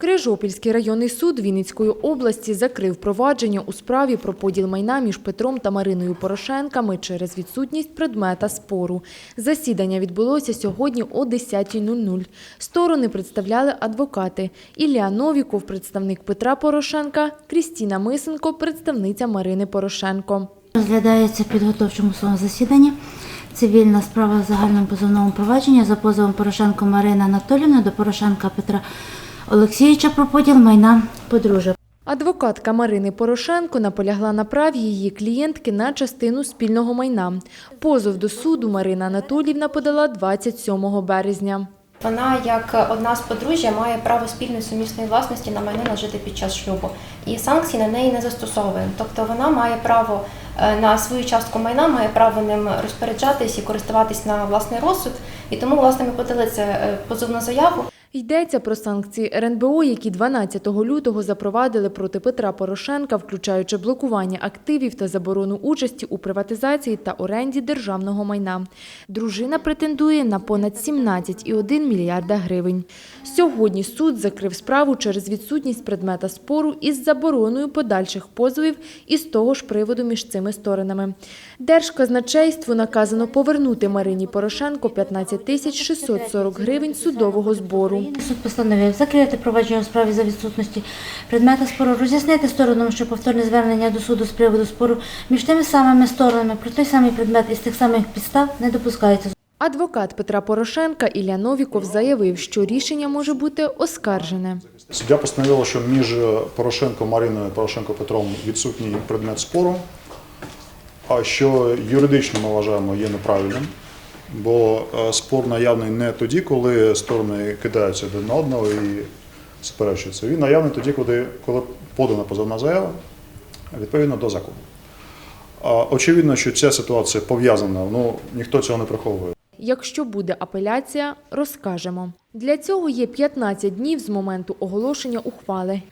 Крижопільський районний суд Вінницької області закрив провадження у справі про поділ майна між Петром та Мариною Порошенками через відсутність предмета спору. Засідання відбулося сьогодні о 10.00. Сторони представляли адвокати. Ілля Новіков, представник Петра Порошенка, Крістіна Мисенко, представниця Марини Порошенко. Розглядається підготовчому судовому засіданні цивільна справа в загальному позовному провадженні за позовом Порошенко Марини Анатоліївни до Порошенка Петра Олексійовича про поділ майна подружжя. Адвокатка Марини Порошенко наполягла на праві її клієнтки на частину спільного майна. Позов до суду Марина Анатоліївна подала 27 березня. Вона, як одна з подружжя, має право спільної сумісної власності на майно нажити під час шлюбу, і санкцій на неї не застосовуємо. Тобто вона має право е, на свою частку майна, має право ним розпоряджатись і користуватись на власний розсуд. І тому, власне, ми подали це е, позовну заяву. Йдеться про санкції РНБО, які 12 лютого запровадили проти Петра Порошенка, включаючи блокування активів та заборону участі у приватизації та оренді державного майна. Дружина претендує на понад 17,1 мільярда гривень. Сьогодні суд закрив справу через відсутність предмета спору із забороною подальших позовів із того ж приводу між цими сторонами. Держказначейству наказано повернути Марині Порошенко 15 тисяч 640 гривень судового збору. Суд постановив закрити провадження у справі за відсутності предмета спору, роз'яснити сторонам, що повторне звернення до суду з приводу спору між тими самими сторонами про той самий предмет із тих самих підстав не допускається. Адвокат Петра Порошенка Ілля Новіков заявив, що рішення може бути оскаржене. Суддя постановила, що між Порошенко Мариною і Порошенко Петром відсутній предмет спору, а що юридично ми вважаємо є неправильним, бо е, спор наявний не тоді, коли сторони кидаються один на одного і сперечуються. Він наявний тоді, коли, подана позовна заява відповідно до закону. Очевидно, що ця ситуація пов'язана, ну ніхто цього не приховує. Якщо буде апеляція, розкажемо. Для цього є 15 днів з моменту оголошення ухвали.